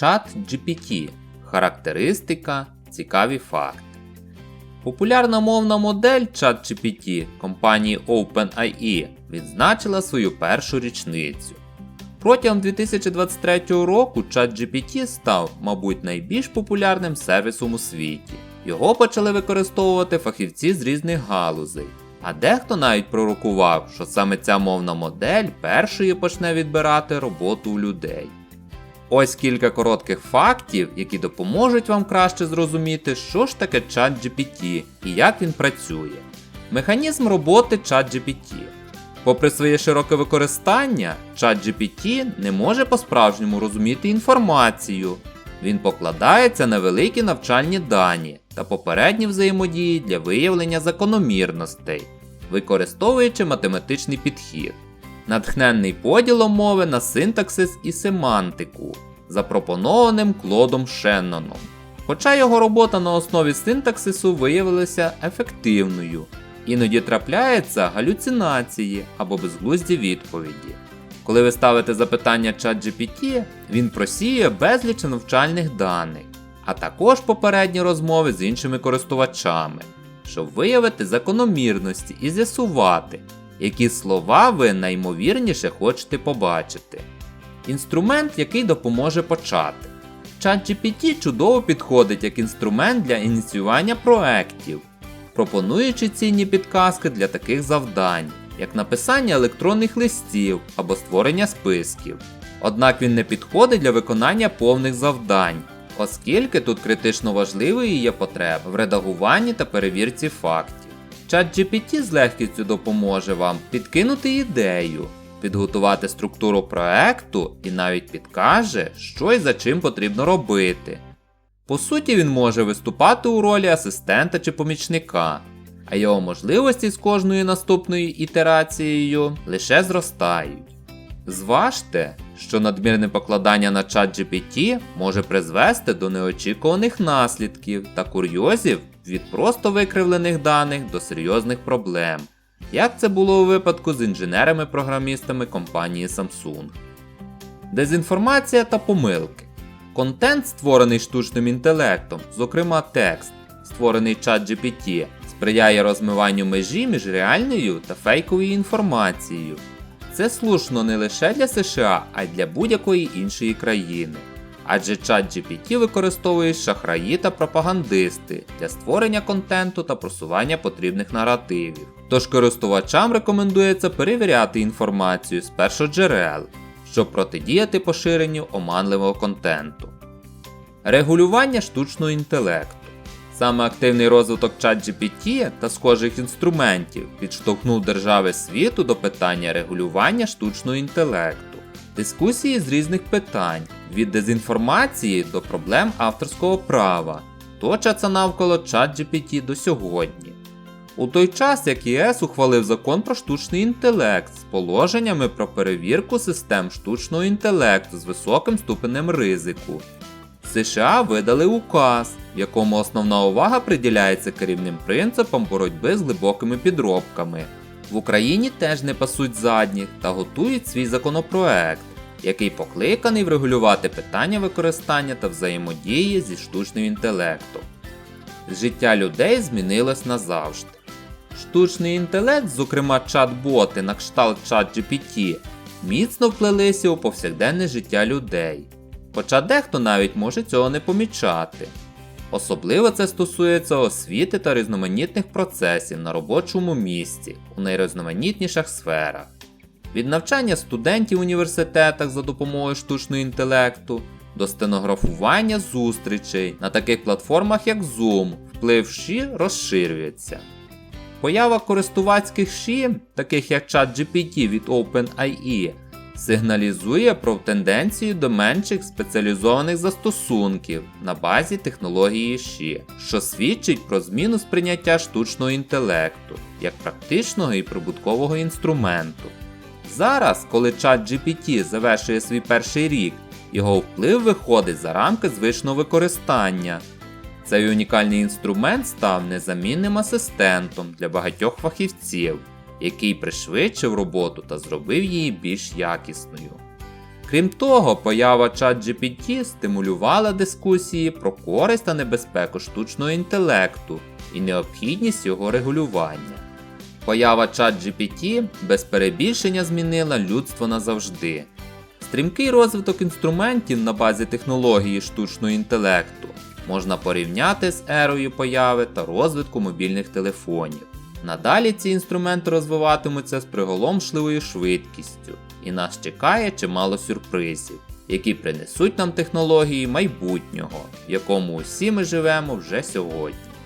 Чат GPT. Характеристика, цікаві факти. Популярна мовна модель ChatGPT компанії OpenAI відзначила свою першу річницю. Протягом 2023 року ChatGPT став, мабуть, найбільш популярним сервісом у світі. Його почали використовувати фахівці з різних галузей. А дехто навіть пророкував, що саме ця мовна модель першою почне відбирати роботу у людей. Ось кілька коротких фактів, які допоможуть вам краще зрозуміти, що ж таке ChatGPT і як він працює. Механізм роботи ChatGPT. Попри своє широке використання, ChatGPT не може по-справжньому розуміти інформацію. Він покладається на великі навчальні дані та попередні взаємодії для виявлення закономірностей, використовуючи математичний підхід, натхненний поділом мови на синтаксис і семантику, запропонованим Клодом Шенноном. Хоча його робота на основі синтаксису виявилася ефективною, іноді трапляються галюцинації або безглузді відповіді. Коли ви ставите запитання ChatGPT, він просіює безліч навчальних даних, а також попередні розмови з іншими користувачами, щоб виявити закономірності і з'ясувати, які слова ви наймовірніше хочете побачити. Інструмент, який допоможе почати. ChatGPT чудово підходить як інструмент для ініціювання проєктів, пропонуючи цінні підказки для таких завдань, як написання електронних листів або створення списків. Однак він не підходить для виконання повних завдань, оскільки тут критично важливою є потреба в редагуванні та перевірці фактів. ChatGPT з легкістю допоможе вам підкинути ідею, підготувати структуру проекту і навіть підкаже, що і за чим потрібно робити. По суті, він може виступати у ролі асистента чи помічника, а його можливості з кожною наступною ітерацією лише зростають. Зважте, що надмірне покладання на ChatGPT може призвести до неочікуваних наслідків та курйозів від просто викривлених даних до серйозних проблем, як це було у випадку з інженерами-програмістами компанії Samsung. Дезінформація та помилки. Контент, створений штучним інтелектом, зокрема текст, створений ChatGPT, сприяє розмиванню межі між реальною та фейковою інформацією. Це слушно не лише для США, а й для будь-якої іншої країни. Адже ChatGPT використовує шахраї та пропагандисти для створення контенту та просування потрібних наративів. Тож користувачам рекомендується перевіряти інформацію з першоджерел, щоб протидіяти поширенню оманливого контенту. Регулювання штучного інтелекту. Саме активний розвиток ChatGPT та схожих інструментів підштовхнув держави світу до питання регулювання штучного інтелекту, дискусії з різних питань, від дезінформації до проблем авторського права, точаться навколо ChatGPT до сьогодні. У той час, як ЄС ухвалив закон про штучний інтелект з положеннями про перевірку систем штучного інтелекту з високим ступенем ризику. США видали указ, в якому основна увага приділяється керівним принципам боротьби з глибокими підробками. В Україні теж не пасуть задніх та готують свій законопроект, який покликаний врегулювати питання використання та взаємодії зі штучним інтелектом. Життя людей змінилось назавжди. Штучний інтелект, зокрема чат-боти на кшталт ChatGPT, міцно вплелися у повсякденне життя людей. Хоча дехто навіть може цього не помічати. Особливо це стосується освіти та різноманітних процесів на робочому місці у найрізноманітніших сферах. Від навчання студентів в університетах за допомогою штучного інтелекту до стенографування зустрічей на таких платформах як Zoom, вплив ШІ розширюється. Поява користувацьких ШІ, таких як ChatGPT від OpenAI, сигналізує про тенденцію до менших спеціалізованих застосунків на базі технології ШІ, що свідчить про зміну сприйняття штучного інтелекту як практичного і прибуткового інструменту. Зараз, коли ChatGPT завершує свій перший рік, його вплив виходить за рамки звичного використання. Цей унікальний інструмент став незамінним асистентом для багатьох фахівців, який пришвидшив роботу та зробив її більш якісною. Крім того, поява ChatGPT стимулювала дискусії про користь та небезпеку штучного інтелекту і необхідність його регулювання. Поява ChatGPT без перебільшення змінила людство назавжди. Стрімкий розвиток інструментів на базі технології штучного інтелекту можна порівняти з ерою появи та розвитку мобільних телефонів. Надалі ці інструменти розвиватимуться з приголомшливою швидкістю, і нас чекає чимало сюрпризів, які принесуть нам технології майбутнього, в якому усі ми живемо вже сьогодні.